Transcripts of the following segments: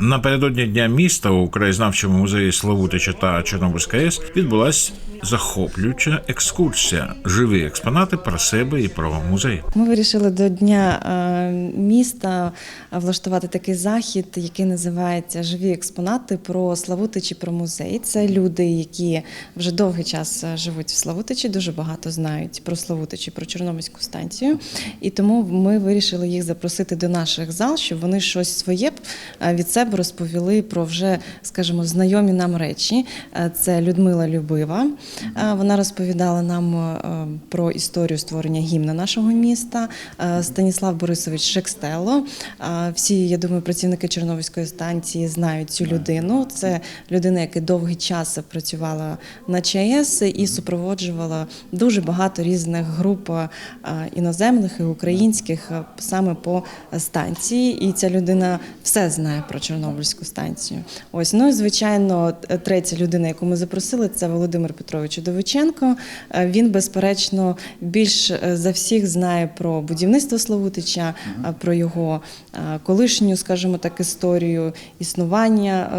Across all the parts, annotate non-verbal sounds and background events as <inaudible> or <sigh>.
Напередодні дня міста у краєзнавчому музеї Славутича та Чорнобильська АЕС відбулась захоплююча екскурсія. Живі експонати про себе і про музей. Ми вирішили до дня е, міста влаштувати такий захід, який називається Живі експонати про Славутичі про музей. Це люди, які вже довгий час е, живуть в Славутичі, дуже багато знають про Славутичі, про Чорнобильську станцію. І тому ми вирішили їх запросити до наших зал, щоб вони щось своє е, від себе розповіли про вже, скажімо, знайомі нам речі. Е, Це Людмила Любива. Е, Вона розповідала нам е, про історію створення гімна нашого міста. Е, Станіслав Борисович Шекстело. Е, Всі, я думаю, працівники Чорнобильської станції знають цю людину. Це людина, яка довгий час працювала на ЧАЕС і супроводжувала дуже багато різних груп е, іноземних і українських е, саме по станції. І ця людина все знає про Чорнобильську станцію. Ось ну і звичайно, третя людина, яку ми запросили, це Володимир Петрович Удовиченко. Е, Він, безперечно, більш е, за всіх знає про будівництво Славутича, е, про його е, колишню, скажімо так, історію існування,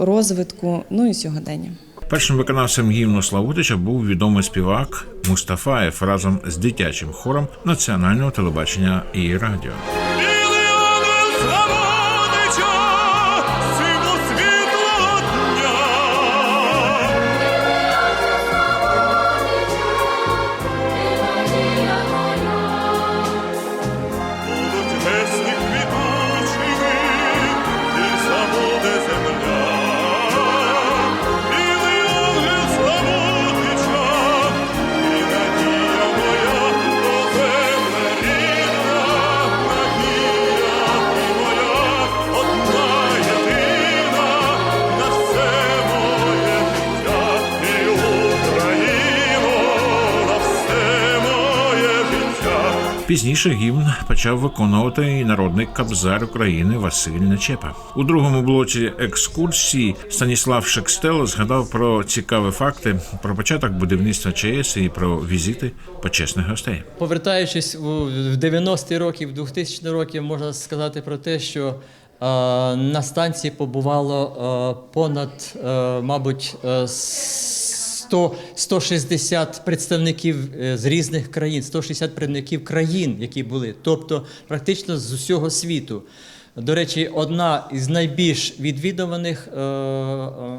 е, розвитку, ну і сьогодення. Першим виконавцем гімну Славутича був відомий співак Мустафаєв разом з дитячим хором національного телебачення і радіо. Пізніше гімн почав виконувати народний кабзар України Василь Нечепа. У другому блоці екскурсії Станіслав Шекстело згадав про цікаві факти про початок будівництва ЧАЕС і про візити почесних гостей. Повертаючись в 90-ті роки, в 2000 роки, можна сказати про те, що е, на станції побувало е, понад, е, мабуть, 100, 160 представників е, з різних країн, 160 представників країн, які були, тобто практично з усього світу. До речі, одна із найбільш відвідуваних е, е,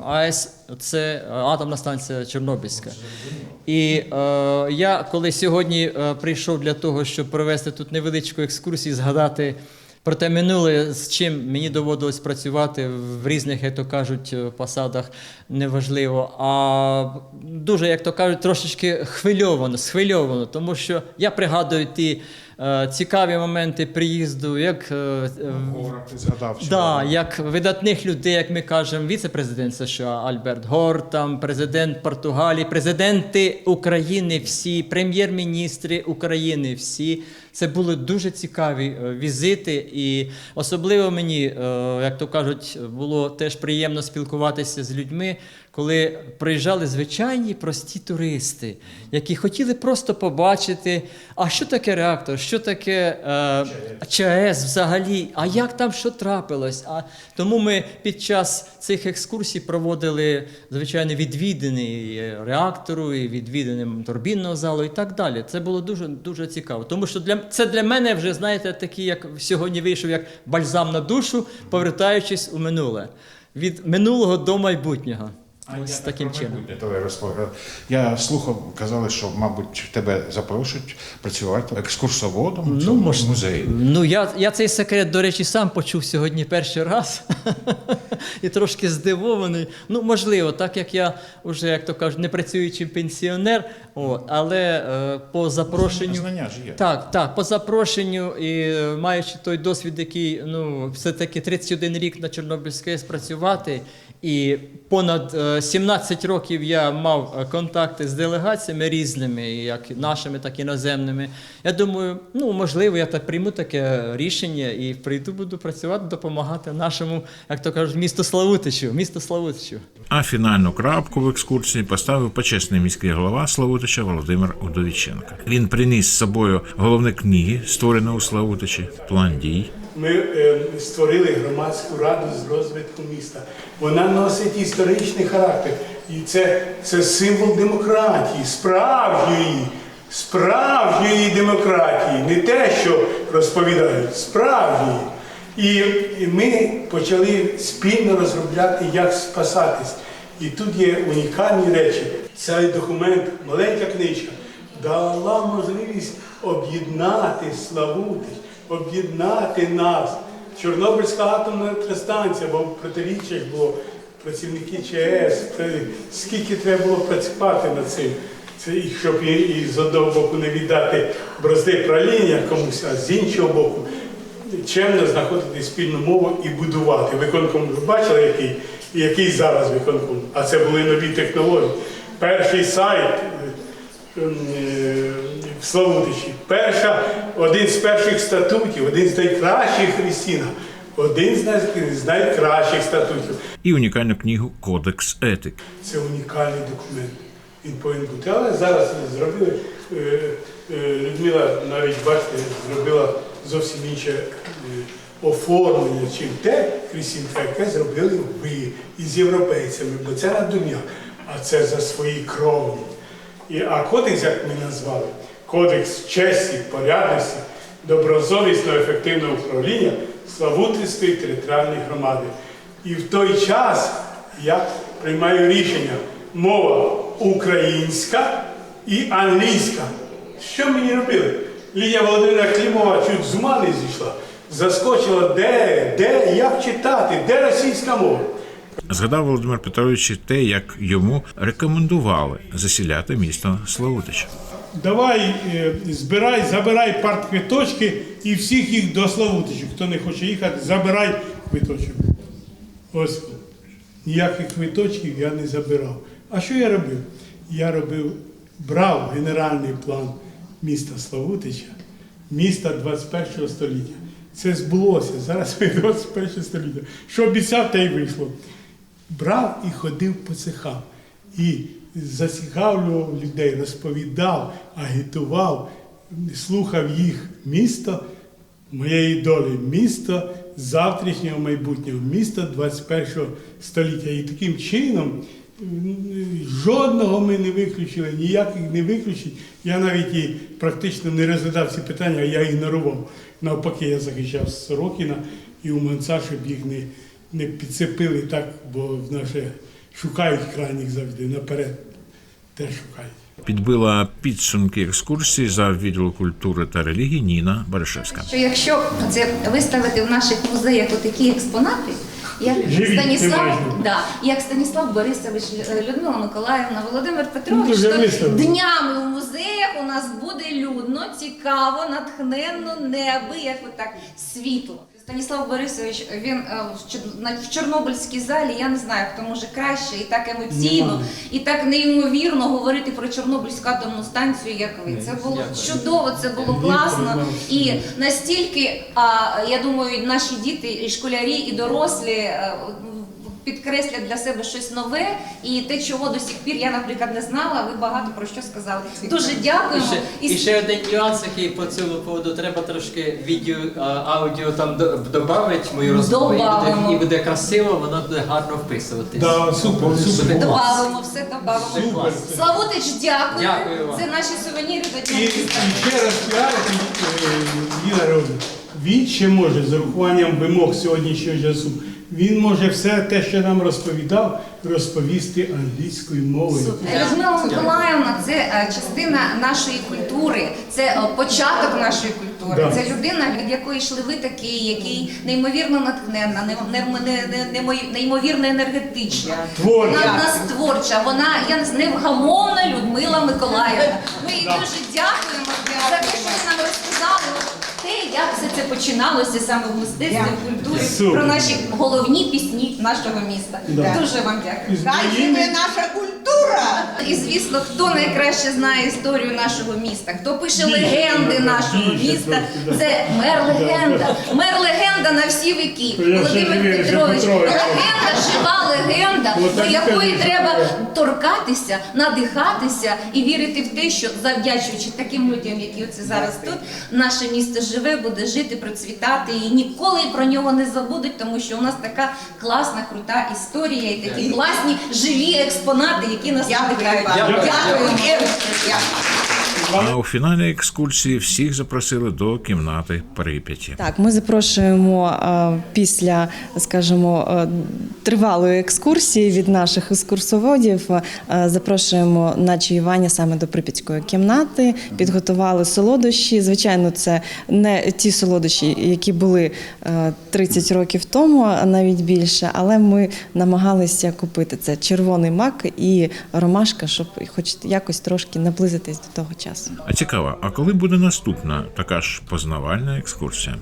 АЕС це атомна станція Чорнобильська. І е, я коли сьогодні прийшов для того, щоб провести тут невеличку екскурсію, згадати про те минуле, з чим мені доводилось працювати в різних, як то кажуть, е, посадах, неважливо. А дуже, як то кажуть, трошечки хвильовано, схвильовано, тому що я пригадую ті цікаві моменти приїзду, як е, е, Ти згадав Да, як видатних людей, як ми кажемо, віце-президент США Альберт Гор, там президент Португалії, президенти України, всі, прем'єр-міністри України, всі. Це були дуже цікаві е, візити, і особливо мені, е, як то кажуть, було теж приємно спілкуватися з людьми, коли приїжджали звичайні прості туристи, які хотіли просто побачити, а що таке реактор, що таке е, ЧАЕС взагалі, а як там що трапилось. А тому ми під час цих екскурсій проводили звичайно відвідини реактору, і відвідини турбінного залу, і так далі. Це було дуже дуже цікаво. Тому що для це для мене вже знаєте, такий, як сьогодні вийшов, як бальзам на душу, повертаючись у минуле від минулого до майбутнього. Ось таким чином. Я слухав, казали, що, мабуть, тебе запрошують працювати екскурсоводом в цьому музеї. Ну, я, я цей секрет, до речі, сам почув сьогодні перший раз <laughs> і трошки здивований. Ну, можливо, так як я вже, як то кажуть, не працюючий пенсіонер, от, але е, по запрошенню. Знання ж є. Так, так, по запрошенню і е, маючи той досвід, який ну, все-таки 31 рік на Чорнобильській АЕС працювати, і понад е, 17 років я мав е, контакти з делегаціями різними, як нашими, так і іноземними. Я думаю, ну можливо, я так прийму таке рішення і прийду, буду працювати, допомагати нашому, як то кажуть, місту Славутичу, місту Славутичу. А фінальну крапку в екскурсії поставив почесний міський голова Славутича Володимир Удовіченко. Він приніс з собою головні книги, створені у Славутичі, план дій, ми е, створили громадську раду з розвитку міста. Вона носить історичний характер. І це, це символ демократії, справжньої, справжньої демократії, не те, що розповідають, справжньої. І ми почали спільно розробляти, як спасатись. І тут є унікальні речі. Цей документ, маленька книжка, дала можливість об'єднати Славутич, об'єднати нас. Чорнобильська атомна електростанція, бо в протиріччях було працівники ЧАЕС, скільки треба було працювати над цим. Це щоб і, і з одного боку не віддати бразди правління комусь, а з іншого боку чемно знаходити спільну мову і будувати. Виконком ви бачили, який, який зараз виконком? А це були нові технології. Перший сайт в Славутичі, перша, один з перших статутів, один з найкращих Христіна, один з найкращих статутів. І унікальну книгу Кодекс етики. Це унікальний документ. Він повинен бути. Але зараз зробили, е, е, Людмила навіть бачите, зробила зовсім інше е, оформлення, чим те Христінка, яке зробили ви із європейцями, бо це на дум'я, а це за свої кровні. І, а кодекс, як ми назвали, кодекс честі, порядності, доброзовісного ефективного управління Славутицької територіальної громади. І в той час я приймаю рішення мова українська і англійська. Що мені робили? Лінія Володимира Клімова чуть з ума не зійшла. Заскочила, де, де, як читати, де російська мова. Згадав Володимир Петрович те, як йому рекомендували засіляти місто Славутич. Давай, е, збирай, забирай партквиточки і всіх їх до Славутичу. Хто не хоче їхати, забирай квиточок. Ось ніяких квиточків я не забирав. А що я робив? Я робив, брав генеральний план міста Славутича, міста 21 століття. Це збулося. Зараз ми <laughs> 21 століття. Що обіцяв, те й вийшло. Брав і ходив по цехам. І зацікавлював людей, розповідав, агітував, слухав їх місто моєї долі, місто завтрашнього майбутнього, місто 21 століття. І таким чином жодного ми не виключили, ніяких не виключень. Я навіть і практично не розглядав ці питання, а я ігнорував. Навпаки, я захищав Сорокіна і Уманця, щоб їх не, не підцепили так, бо в наше шукають крайніх завжди, наперед теж шукають. Підбила підсумки екскурсії за відділу культури та релігії Ніна Баришевська. що якщо це виставити в наших музеях такі експонати, як Живі, Станіслав, да, як Станіслав Борисович, Людмила Миколаївна, Володимир Петрович, Ну, то днями у музеях у нас буде людно, цікаво, натхненно, неабияко так світло. Станіслав Борисович, він е, в Чорнобильській залі, я не знаю, хто може краще і так емоційно, Немає. і так неймовірно говорити про Чорнобильську атомну станцію, як ви. Це було чудово, це було класно. І настільки, а, я думаю, наші діти, і школярі, і дорослі е, підкреслять для себе щось нове, і те, чого до сих пір я, наприклад, не знала, ви багато про що сказали. Дуже І ще, І і ще один нюанс, який по цьому поводу треба трошки відео, аудіо там додати мою розмову. І і буде красиво, воно буде гарно вписуватись. Да, супер, супер. Добавимо, все добавимо. Супер. Славутич, дякую. Дякую вам. Це наші сувеніри до І, і ще раз піарити, Віра Романівна, він ще може з урахуванням вимог сьогоднішнього часу. Він може все те, що нам розповідав, розповісти англійською мовою. Людмила Миколаївна це е, частина нашої культури, це е, початок нашої культури. Да. Це людина, від якої йшли ви такі, який неймовірно натхненна, не- не- не- не- не- неймовірно енергетична. Творча. Вона в нас творча, вона я невгамовна Людмила Миколаївна. Ми їй дуже дякуємо це починалося саме в мистецтві, в культурі, Супер. про наші головні пісні нашого міста. Да. Дуже вам дякую. З моїми- наша культура! І звісно, хто найкраще знає історію нашого міста, хто пише легенди нашого міста, це мер легенда. Мер легенда на всі віки. Володимир Петрович, легенда, жива легенда. легенда, до якої треба торкатися, надихатися і вірити в те, що завдячуючи таким людям, які оце зараз тут, наше місто живе, буде жити, процвітати і ніколи про нього не забудуть, тому що у нас така класна, крута історія і такі класні живі експонати, які нас надихають. Дякую. Дякуємо. А у фіналі екскурсії всіх запросили до кімнати Прип'яті. Так, ми запрошуємо е, після, скажімо, е, тривалої екскурсії від наших екскурсоводів. е, Запрошуємо на чаювання саме до Прип'ятської кімнати. Підготували солодощі. Звичайно, це не ті солодощі, які були е, 30 років тому, навіть більше. Але ми намагалися купити це червоний мак і ромашка, щоб хоч якось трошки наблизитись до того часу. А цікаво, а коли буде наступна така ж познавальна екскурсія?